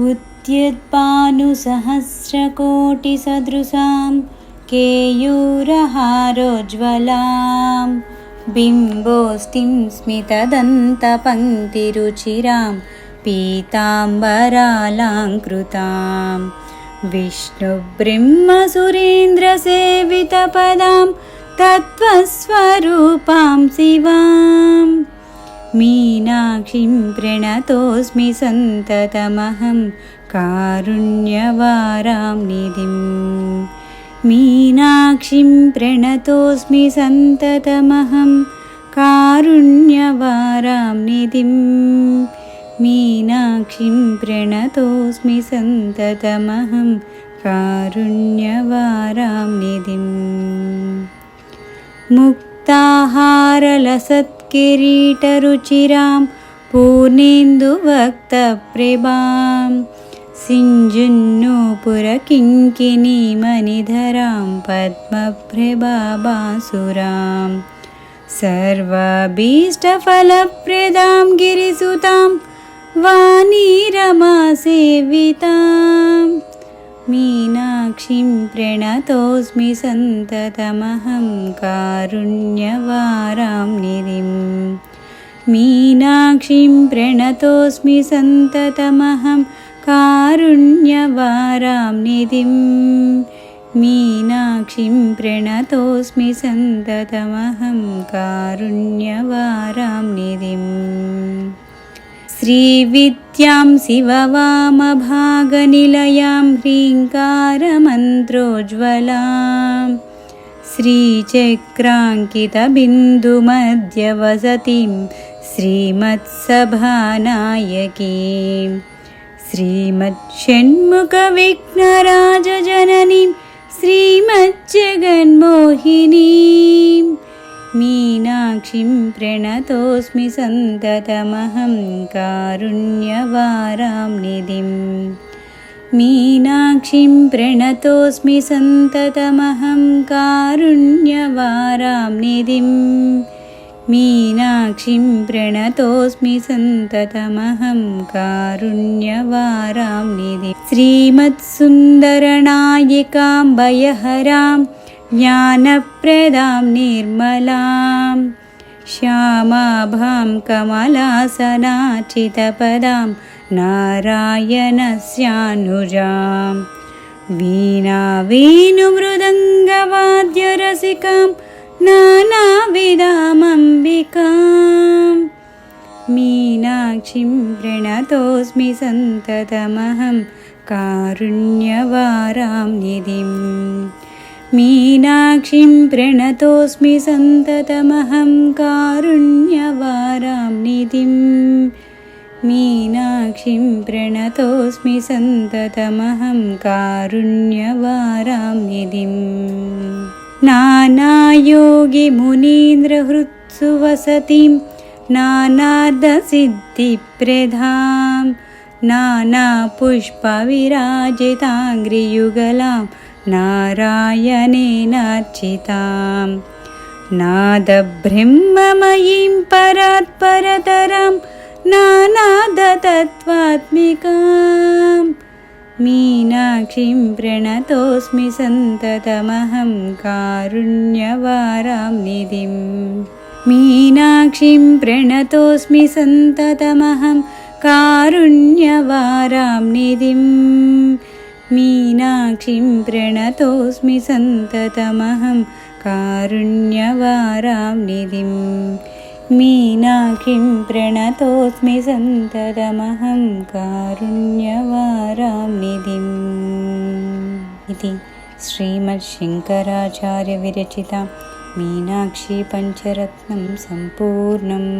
उद्यद्भानुसहस्रकोटिसदृशां केयूरहारोज्ज्वलां बिम्बोऽस्तिं स्मितदन्तपङ्क्तिरुचिरां पीताम्बरालाङ्कृतां विष्णुब्रह्मसुरेन्द्रसेवितपदां तत्त्वस्वरूपां शिवाम् मीनाक्षीं प्रणतोऽस्मि सन्ततमहं कारुण्यवारां निधिं। मीनाक्षीं प्रणतोऽस्मि सन्ततमहं कारुण्यवारां निधिं। मीनाक्षीं प्रणतोऽस्मि सन्ततमहं कारुण्यवारां निधिं। मुक्ताहारलसत् किरीटरुचिरां पूर्णेन्दुवक्तप्रभां सिञ्जुन्नूपुरकिङ्किनीमणिधरां पद्मप्रभाबासुरां सर्वाभीष्टफलप्रदां गिरिसुतां वाणीरमासेविताम् मीनाक्षीं प्रणतोऽस्मि सन्ततमहं कारुण्यवारां निधिं मीनाक्षीं प्रणतोऽस्मि सन्ततमहं कारुण्यवारां निधिं मीनाक्षीं प्रणतोऽस्मि सन्ततमहं कारुण्यवारां निधिम् श्रीविद्यां शिववामभागनिलयां ह्रीङ्कारमन्त्रोज्ज्वलां श्रीचक्राङ्कितबिन्दुमध्यवसतिं श्रीमत्सभानायकीं। श्रीमच्छण्मुखविघ्नराजजननीं मीनाक्षीं प्रणतोऽस्मि सन्ततमहं कारुण्यवारां निधिं। मीनाक्षीं प्रणतोऽस्मि सन्ततमहं कारुण्यवारां निधिं। मीनाक्षीं प्रणतोऽस्मि सन्ततमहं कारुण्यवारां निधिं। श्रीमत्सुन्दरनायिकाम्बयहराम् ज्ञानप्रदां निर्मलां श्यामाभां कमलासनाचितपदां नारायणस्यानुजां वीणावेणुमृदङ्गवाद्यरसिकां नानाविधामम्बिकां मीनाक्षीं प्रणतोऽस्मि सन्ततमहं कारुण्यवारां निधिम् मीनाक्षीं प्रणतोऽस्मि सन्ततमहं कारुण्यवारां निधिं। मीनाक्षीं प्रणतोऽस्मि सन्ततमहं कारुण्यवारां निधिं। नानायोगिमुनीन्द्रहृत्सु वसतिं नानार्धसिद्धिप्रधां नानापुष्पविराजिताङ्घ्रियुगलां नारायणेनार्चितां नादब्रह्ममयीं परात्परतरां नानादतत्त्वात्मिकां मीनाक्षीं प्रणतोऽस्मि सन्ततमहं कारुण्यवारां निधिं मीनाक्षीं प्रणतोऽस्मि सन्ततमहं कारुण्यवारां निधिम् मीनाक्षीं प्रणतोऽस्मि सन्ततमहं कारुण्यवारां निधिं। मीनाक्षीं प्रणतोऽस्मि सन्ततमहं कारुण्यवारां निधिम्। इति श्रीमच्छङ्कराचार्यविरचिता मीनाक्षी पञ्चरत्नं सम्पूर्णम्